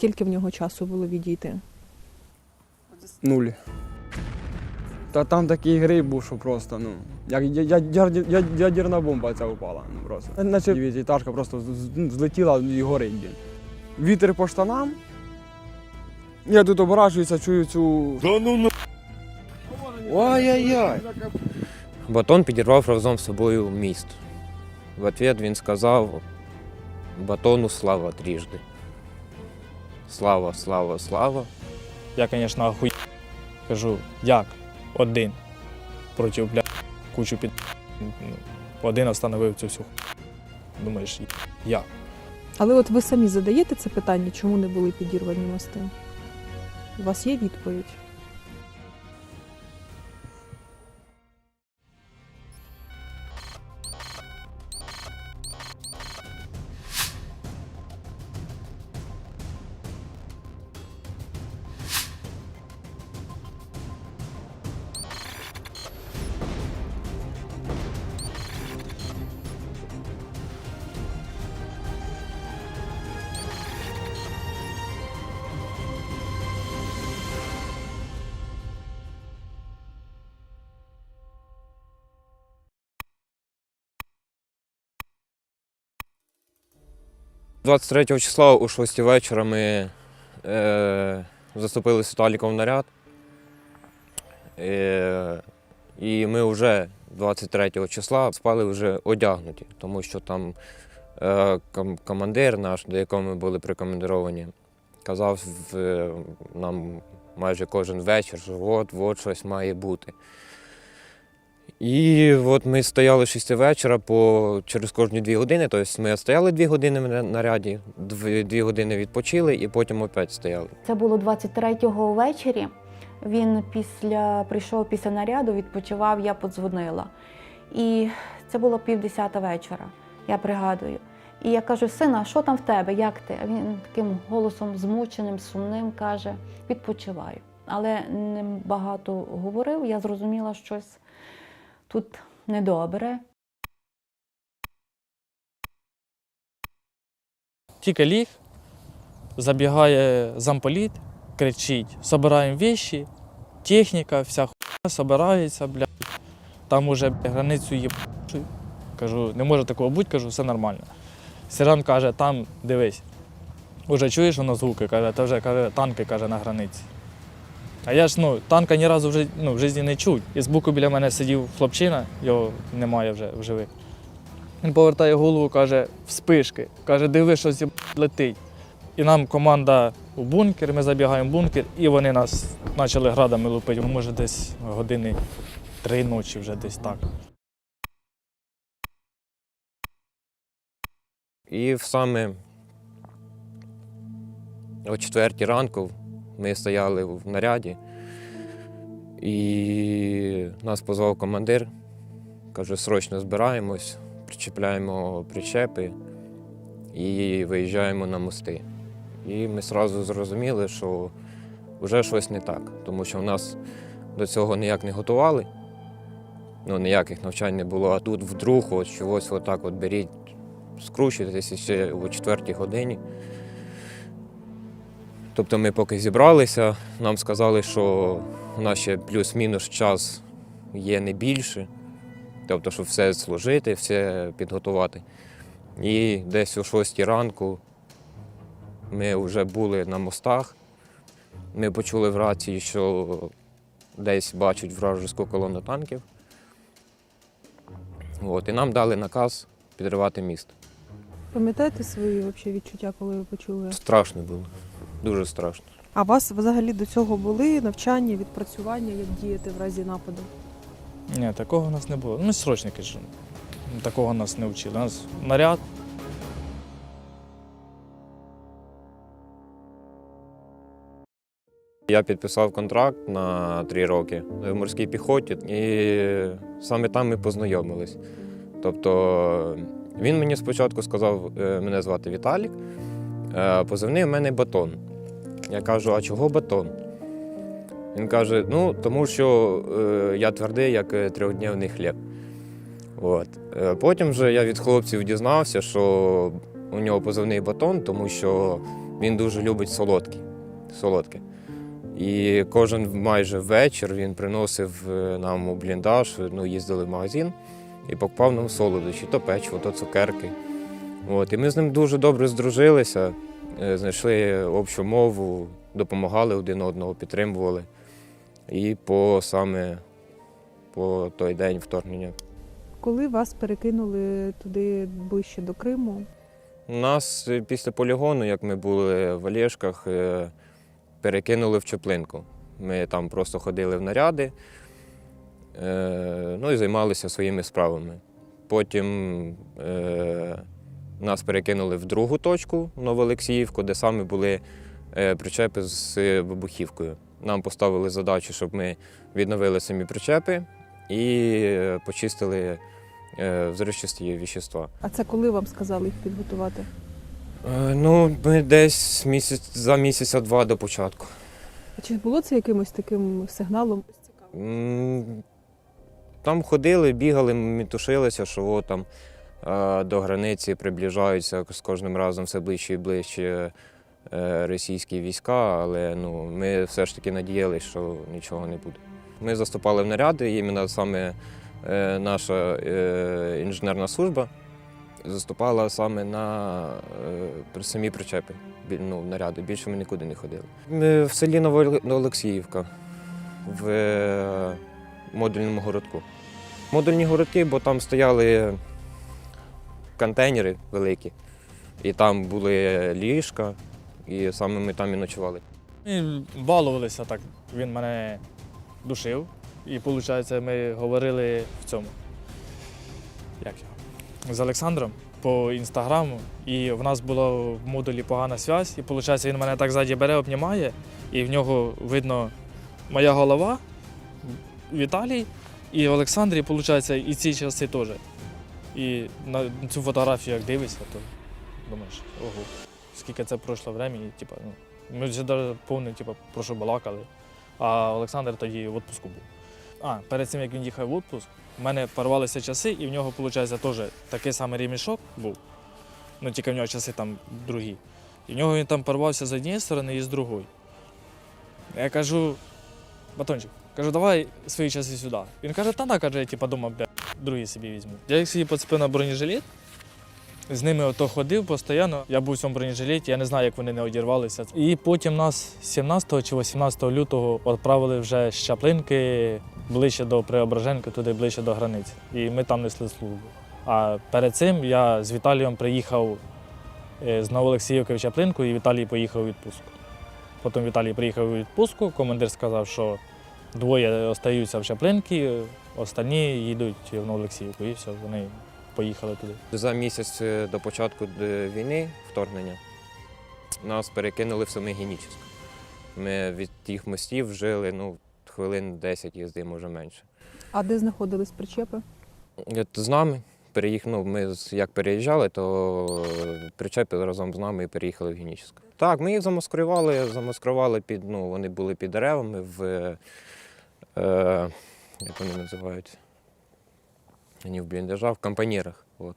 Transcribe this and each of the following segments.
Скільки в нього часу було відійти? Нуль. Та там такий гриб був, що просто, ну, як я- я- я- я- ядерна бомба ця упала. Ну, просто. Наче дев'ятиэтажка просто ну, злетіла і горить. Вітер по штанам. Я тут оборачуюся, чую цю. Ой-ой-ой. Батон підірвав разом з собою міст. В ответ він сказав батону слава трижди. Слава, слава, слава. Я, звісно, охуй. Кажу, як один проти бля, кучу під. Один встановив цю всю ху- Думаєш, як? Але от ви самі задаєте це питання, чому не були підірвані мости? У вас є відповідь? – 23 числа о 6 вечора ми е, заступили з в наряд. Е, і ми вже 23 числа спали вже одягнуті, тому що там е, командир наш, до якого ми були прикомандировані, казав в- нам майже кожен вечір, що от, от щось має бути. І от ми стояли 6 вечора по, через кожні дві години. Тобто ми стояли дві години на наряді, дві, дві години відпочили і потім опять стояли. Це було 23-го ввечері. Він після прийшов після наряду, відпочивав, я подзвонила. І це було півдесята вечора, я пригадую. І я кажу: сина, що там в тебе? Як ти? А він таким голосом змученим, сумним каже: відпочиваю. Але не багато говорив, я зрозуміла, щось тут недобре. Тільки ліг, забігає замполіт, кричить: собираємо вещи, техніка, вся хуйня собирається, блядь. Там уже границю є. Кажу, не може такого бути, кажу, все нормально. Сержант каже, там дивись. Уже чуєш воно звуки, каже, та вже каже, танки каже, на границі. А я ж ну, танка ні разу в житті, ну, в житті не чув. І збоку біля мене сидів хлопчина, його немає вже в живих. Він повертає голову, каже, вспишки. Каже, диви, щось є, летить. І нам команда у бункер, ми забігаємо в бункер, і вони нас почали градами лупити. Може, десь години три ночі вже десь так. І саме о четвертій ранку ми стояли в наряді, і нас позвав командир, каже, срочно збираємось, причіпляємо причепи і виїжджаємо на мости. І ми одразу зрозуміли, що вже щось не так, тому що в нас до цього ніяк не готували. Ну, ніяких навчань не було, а тут вдруг от чогось отак от беріть скручуєтеся ще о четвертій годині. Тобто ми поки зібралися, нам сказали, що у нас ще плюс-мінус час є не більше. Тобто, щоб все служити, все підготувати. І десь о 6 ранку ми вже були на мостах. Ми почули в рації, що десь бачать вражеську колону танків. От, і нам дали наказ підривати міст. Пам'ятаєте свої вообще відчуття, коли ви почули? Страшно було, дуже страшно. А вас взагалі до цього були навчання, відпрацювання, як діяти в разі нападу? Ні, такого у нас не було. Ми срочники ж. Такого нас не вчили. У нас наряд. Я підписав контракт на три роки в морській піхоті, і саме там ми познайомились. Тобто він мені спочатку сказав, е, мене звати Віталік, е, позивний у мене батон. Я кажу, а чого батон? Він каже: ну, тому що е, я твердий, як е, трьохдневний хліб. От. Е, Потім вже я від хлопців дізнався, що у нього позивний батон, тому що Він дуже любить солодкі. солодке. І кожен майже вечір він приносив е, нам у бліндаж, ну, їздили в магазин і покупав нам солодощі, то печиво, то цукерки. От, і ми з ним дуже добре здружилися, знайшли общу мову, допомагали один одного, підтримували. І по саме по той день вторгнення. Коли вас перекинули туди ближче до Криму, Нас е, після полігону, як ми були в Олєшках, е, перекинули в Чеплинку. Ми там просто ходили в наряди, е, ну і займалися своїми справами. Потім е, нас перекинули в другу точку Новоолексіївку, де саме були е, причепи з вибухівкою. Нам поставили задачу, щоб ми відновили самі причепи і е, почистили е, взривчасті віщества. а це коли вам сказали їх підготувати? Е, Ну, ми десь місяць за місяця два до початку. А чи було це якимось таким сигналом? Там ходили, бігали, мітушилися, що о, там е, до границі приближаються з кожним разом все ближче і ближче е, російські війська, але ну, ми все ж таки надіялися, що нічого не буде. Ми заступали в наряди, іменно саме е, наша е, інженерна служба заступала саме на самі причепи, ну, наряди. Більше ми нікуди не ходили. Ми в селі Новоол- Новоолексіївка в модульному городку. Модульні городки, бо там стояли контейнери великі, і там були ліжка, і саме ми там і ночували. Ми балувалися так. Він мене душив. І виходить, ми говорили в цьому. Як його? З Олександром по інстаграму. І в нас була в модулі погана зв'язь. І виходить, він мене так ззаді бере, обнімає, і в нього видно моя голова, Віталій, і Олександрі, виходить, і ці часи теж. І на цю фотографію, як дивишся, то думаєш, ого, скільки це пройшло время, і типа, ну, ми вже навіть повний, типу, про що балакали. А Олександр тоді в відпуску був. А, перед цим як він їхав в відпуск, в мене порвалися часи, і в нього, виходить, теж такий самий ремішок був. Ну, тільки в нього часи там другі. І в нього він там порвався з однієї сторони і з другої. Я кажу, батончик, кажу, давай свої часи сюди. Він каже, та на, каже, я типу, дома, бля, другі собі візьму. Я їх собі поцепив на бронежилет, з ними ото ходив постійно. Я був у цьому бронежилеті, я не знаю, як вони не одірвалися. І потім нас 17 чи 18 лютого відправили вже з Чаплинки ближче до Преображенки, туди ближче до границі. І ми там несли службу. А перед цим я з Віталієм приїхав е, з Новоолексіївки в Чаплинку, і Віталій поїхав у відпустку. Потім Віталій приїхав у відпустку, командир сказав, що двоє остаються в Чаплинці, останні їдуть в Новоолексіївку. І все, вони поїхали туди. За місяць е, до початку е, війни, вторгнення, нас перекинули в саме Генічеськ. Ми від тих мостів жили ну, хвилин 10 їзди, може менше. А де знаходились причепи? З нами переїхали, ну, ми з- як переїжджали, то е, причепи разом з нами і переїхали в Генічеськ. Так, ми їх замаскували, замаскували під, ну, вони були під деревами в, е, е, як вони називають, не в бліндажах, в компанірах. От.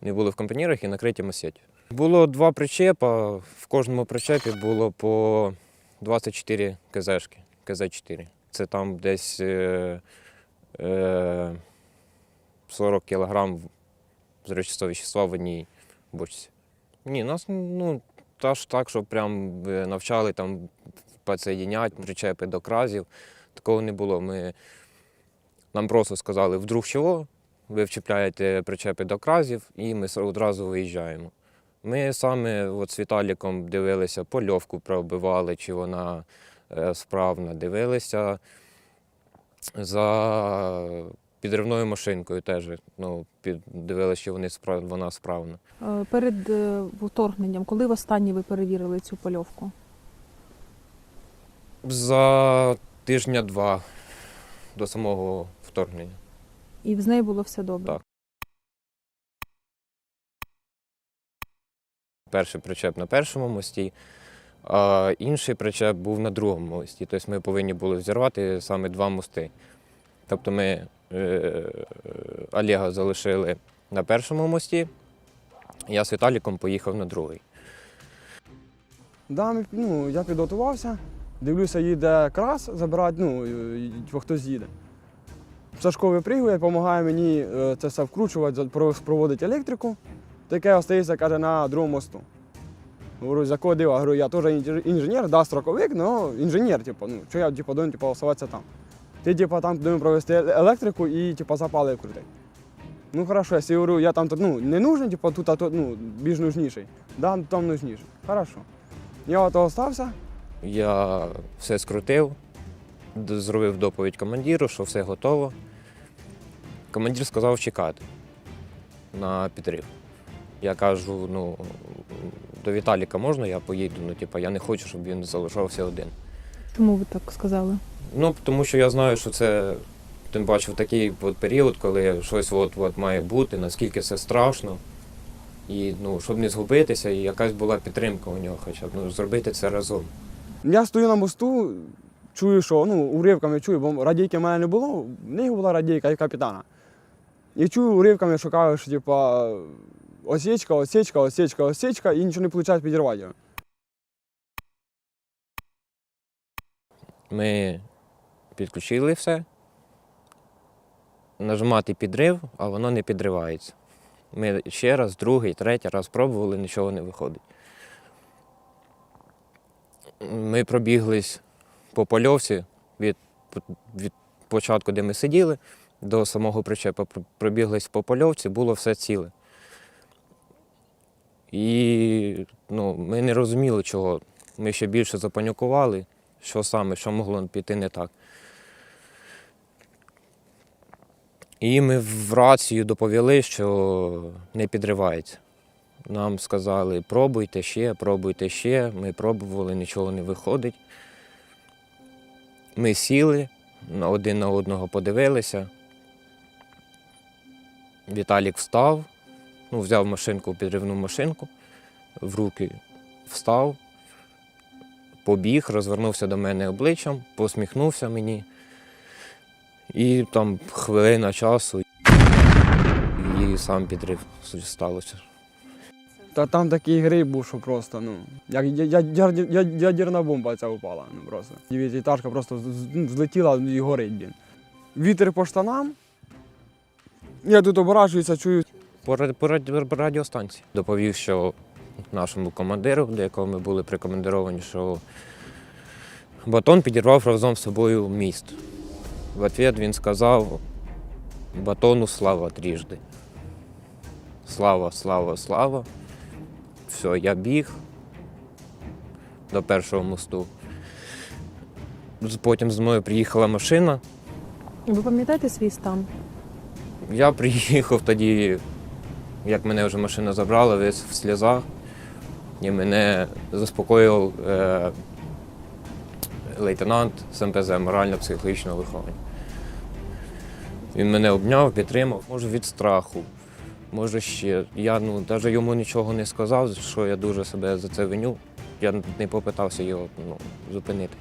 Вони були в компанірах і накриті масетю. Було два причепа, в кожному причепі було по 24 КЗшки, КЗ-4. Це там десь е, е, 40 кілограм зречистого вещества в одній бочці. Ні, нас ну, та ж так, що прям е, навчали там підсоєдняти причепи до кразів. Такого не було. Ми, нам просто сказали, вдруг чого, ви вчіпляєте причепи до кразів, і ми одразу виїжджаємо. Ми саме от з Віталіком дивилися, польовку пробивали, чи вона е, справна, дивилися за підривною машинкою теж. Ну, дивилися, чи вони вона справна. Е, Перед е, вторгненням, коли востаннє ви перевірили цю польовку? За тижня-два до самого вторгнення. І з нею було все добре? Так. Перший причеп на першому мості, а інший причеп був на другому мості. Тобто ми повинні були взірвати саме два мости. Тобто ми е, Олега залишили на першому мості, я з Віталіком поїхав на другий. Да, ну, я підготувався, дивлюся, їде крас забирати, ну, хтось їде. Сашко випригує, допомагає мені е, це все вкручувати, за- проводить електрику. Таке остається, каже, на другому мосту. Говорю, з якого дива? Говорю, я теж інженер, да, строковик, але інженер, типу, ну, що я типу, должен типу, оставатися там. Ти типу, там повинен провести е- електрику і типу, запали вкрутити. Ну хорошо, я говорю, я там ну, не нужен, типу, тут а тут ну, більш нужніший. Да, там нужніший. Хорошо. Я ото остався. Я все скрутив, зробив доповідь командиру, що все готово. Командир сказав чекати на підрив. Я кажу, ну, до Віталіка можна, я поїду. Ну, типу, я не хочу, щоб він залишався один. Чому ви так сказали? Ну, тому що я знаю, що це тим паче в такий от період, коли щось от, от має бути, наскільки це страшно. І ну, щоб не згубитися, і якась була підтримка у нього, хоча б ну, зробити це разом. Я стою на мосту, чую, що ну, уривками чую, бо радійки в мене не було, в них була радійка і капітана. І чую уривками, що кажуть, що типа осічка, осічка, осічка, осічка, і нічого не виходить підірвати. Ми підключили все. Нажимати підрив, а воно не підривається. Ми ще раз, другий, третій раз пробували, нічого не виходить. Ми пробіглись по польовці від, від початку, де ми сиділи, до самого причепа. Пр- Пробіглись по польовці, було все ціле. І ну, ми не розуміли, чого. Ми ще більше запанікували, що саме, що могло піти не так. І ми в рацію доповіли, що не підривається. Нам сказали, пробуйте ще, пробуйте ще. Ми пробували, нічого не виходить. Ми сіли, один на одного подивилися. Віталік встав, ну, взяв машинку, підривну машинку в руки, встав, побіг, розвернувся до мене обличчям, посміхнувся мені. І там хвилина часу, і сам підрив сталося. Та там такий гриб був, що просто, ну, як ядерна бомба ця упала. Ну, просто. Дев'ятиэтажка просто ну, злетіла і горить, блін. Вітер по штанам. Я тут оборачуюся, чую. По, по, по радіостанції доповів, що нашому командиру, до якого ми були прикомандировані, що батон підірвав разом з собою міст. В ответ він сказав батону слава трижди. Слава, слава, слава. Все, я біг до першого мосту. Потім з мною приїхала машина. Ви пам'ятаєте свій стан? Я приїхав тоді, як мене вже машина забрала, весь в сльозах. І мене заспокоїв е, лейтенант з МПЗ морально-психологічного виховання. Він мене обняв, підтримав, може від страху, може ще. Я ну, навіть йому нічого не сказав, що я дуже себе за це виню. Я не попитався його ну, зупинити.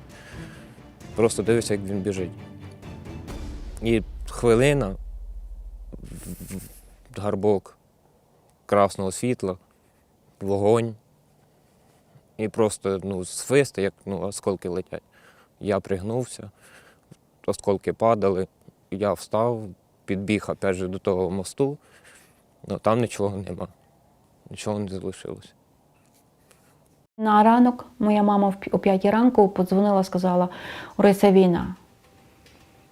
Просто дивився, як він біжить. І хвилина, гарбок красного світла, вогонь. І просто ну, свист, як ну, осколки летять. Я пригнувся, осколки падали, я встав, підбіг опять же, до того мосту, але там нічого нема. Нічого не залишилося. На ранок моя мама о 5 ранку подзвонила, сказала: Орися війна.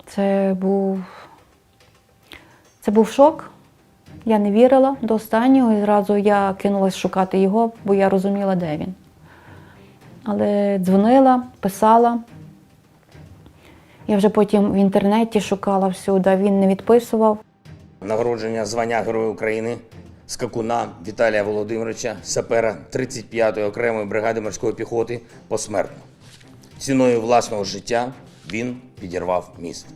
Це був, це був шок. Я не вірила до останнього, і зразу я кинулась шукати його, бо я розуміла, де він. Але дзвонила, писала. Я вже потім в інтернеті шукала всюди, він не відписував. Нагородження звання Героя України скакуна Віталія Володимировича, сапера 35-ї окремої бригади морської піхоти посмертно. Ціною власного життя він підірвав міст.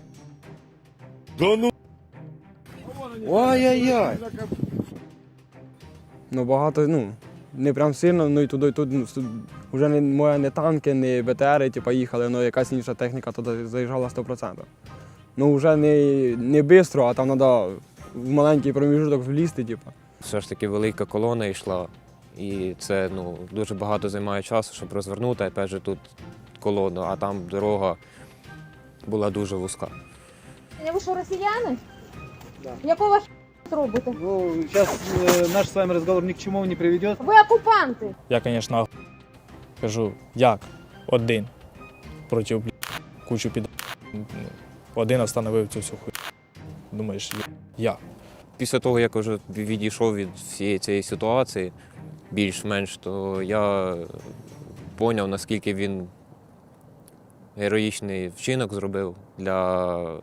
Ну, багато, ну, не прям сильно, ну і туди, і тут, ну, вже не, моя не танки, не БТРи, типу, їхали, ну якась інша техніка туди заїжджала 100%. Ну, вже не, не швидко, а там треба в маленький проміжуток влізти, типу. Все ж таки велика колона йшла. І це ну, дуже багато займає часу, щоб розвернути. Опять же, тут колону, а там дорога була дуже вузька. Ви що, росіяни? Якого х робите? Ну, сейчас э, наш с вами разговор ни к чему не приведет. Ви окупанти. Я, звісно, кажу, як один проти блядь, кучу під один остановив цю всю хуйню. Думаєш, як? Після того, як вже відійшов від всієї цієї ситуації, більш-менш, то я зрозумів, наскільки він героїчний вчинок зробив для,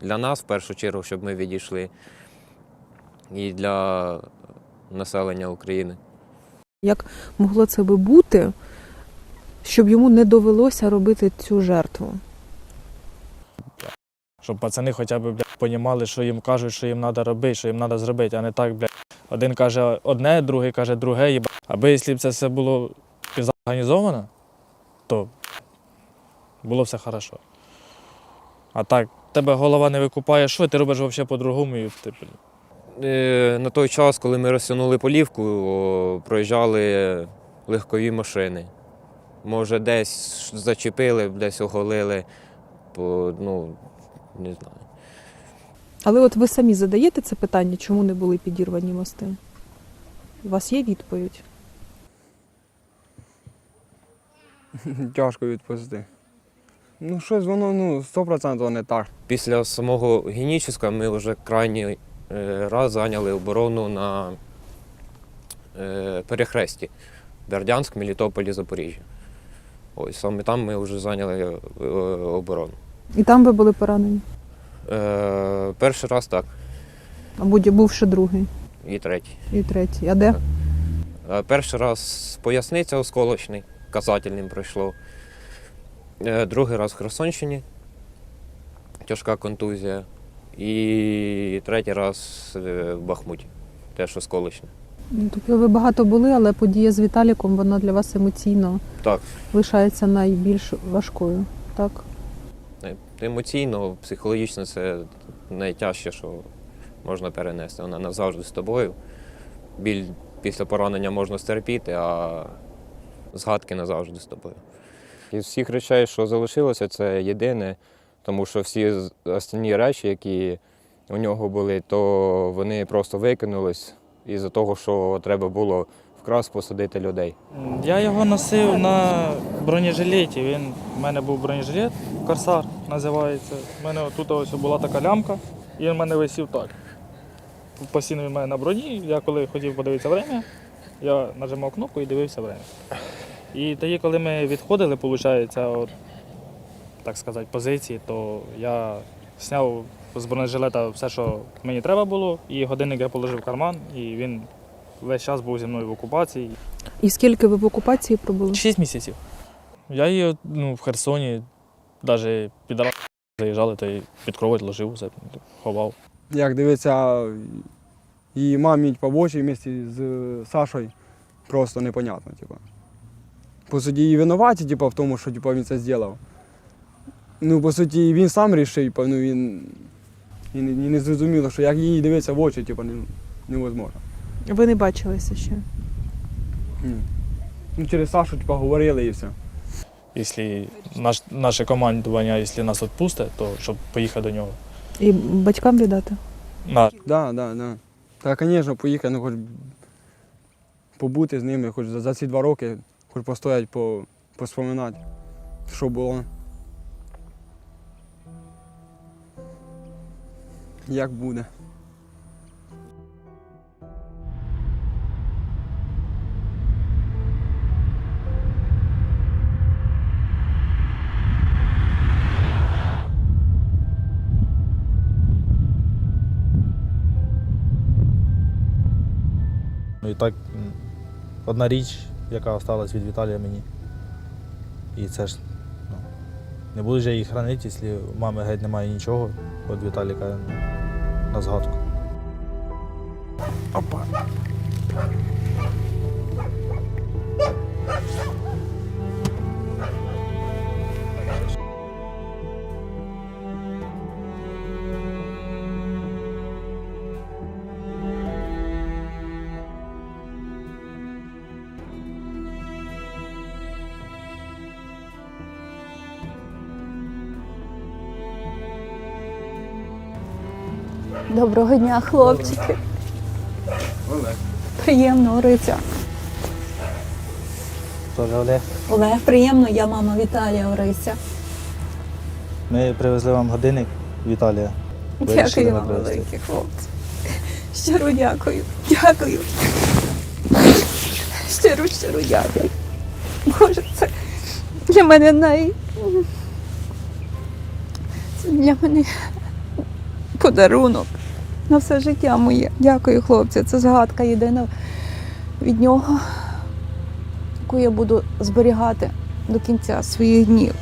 для нас, в першу чергу, щоб ми відійшли, і для населення України. Як могло це би бути, щоб йому не довелося робити цю жертву? Щоб пацани хоча б понімали, що їм кажуть, що їм треба робити, що їм треба зробити, а не так, блядь. Один каже одне, другий каже друге, їба. Аби якщо б це все було організовано, то було все хорошо. А так, тебе голова не викупає, що ти робиш взагалі по-другому, і ти, Е, На той час, коли ми розтягнули полівку, проїжджали легкові машини. Може, десь зачепили, десь оголили, ну, не знаю. Але от ви самі задаєте це питання, чому не були підірвані мости? У вас є відповідь? Тяжко відповісти. Ну, щось воно ну, 100% не так. Після самого Геніческа ми вже крайній е, раз зайняли оборону на е, перехресті Бердянськ, Мелітополь і Запоріжжя. Ось саме там ми вже зайняли е, оборону. І там ви були поранені? Е, перший раз так, А будь був ще другий і третій. і третій. А де? Е, Перший раз поясниця осколочний, казательним пройшло. Е, Другий раз в Херсонщині, тяжка контузія. І третій раз е, в Бахмуті, теж осколочний. Ну, Тобто ви багато були, але подія з Віталіком вона для вас емоційно Так, лишається найбільш важкою. Так? Е, емоційно, психологічно це найтяжче, що можна перенести. Вона назавжди з тобою. Біль після поранення можна стерпіти, а згадки назавжди з тобою. Із всіх речей, що залишилося, це єдине, тому що всі останні речі, які у нього були, то вони просто викинулись із-за того, що треба було вкрас посадити людей. Я його носив на бронежилеті. Він, у мене був бронежилет, корсар називається. У мене тут ось була така лямка, і він в мене висів так. Постійно він в на броні. Я коли хотів подивитися время, я нажимав кнопку і дивився время. І тоді, коли ми відходили, виходить, от, так сказати, позиції, то я зняв з бронежилета все, що мені треба було, і годинник я положив в карман, і він весь час був зі мною в окупації. І скільки ви в окупації пробули? Шість місяців. Я її ну, в Херсоні, навіть під Ра- заїжджали, то й під кровать ложив, все, ховав. Як дивиться, її мамі побочі вместе з Сашою, просто непонятно. Типу. По суті, її винуваті типу, в тому, що типу, він це зробив. Ну, по суті, він сам рішив, типу, ну, він і не, не зрозуміло, що як їй дивитися в очі, типу, не, невозможно. Ви не бачилися ще. Ні. Ну, через Сашу типу, говорили і все. Якщо наш, наше командування, якщо нас відпустить, то щоб поїхати до нього. І батькам віддати? Да, да, да. Та, звісно, поїхати, ну хоч побути з ними, хоч за, за ці два роки, хоч постоять, по, поспоминати, що було. Як буде. Ну і так одна річ, яка залишилась від Віталія мені. І це ж ну, не буду ж я її хранити, якщо у мами геть немає нічого від Віталіка на згадку. Опа. Доброго дня, хлопчики. Приємно, Ориця. Тоже Олег. Олег, приємно, я мама Віталія Орися. Ми привезли вам годинник Віталія. Дякую вам велике, хлопці. Щиро дякую. Дякую. Щиро, щиро дякую. Боже, це для мене най. Це для мене подарунок на все життя моє. Дякую, хлопці. Це згадка єдина від нього, яку я буду зберігати до кінця своїх днів.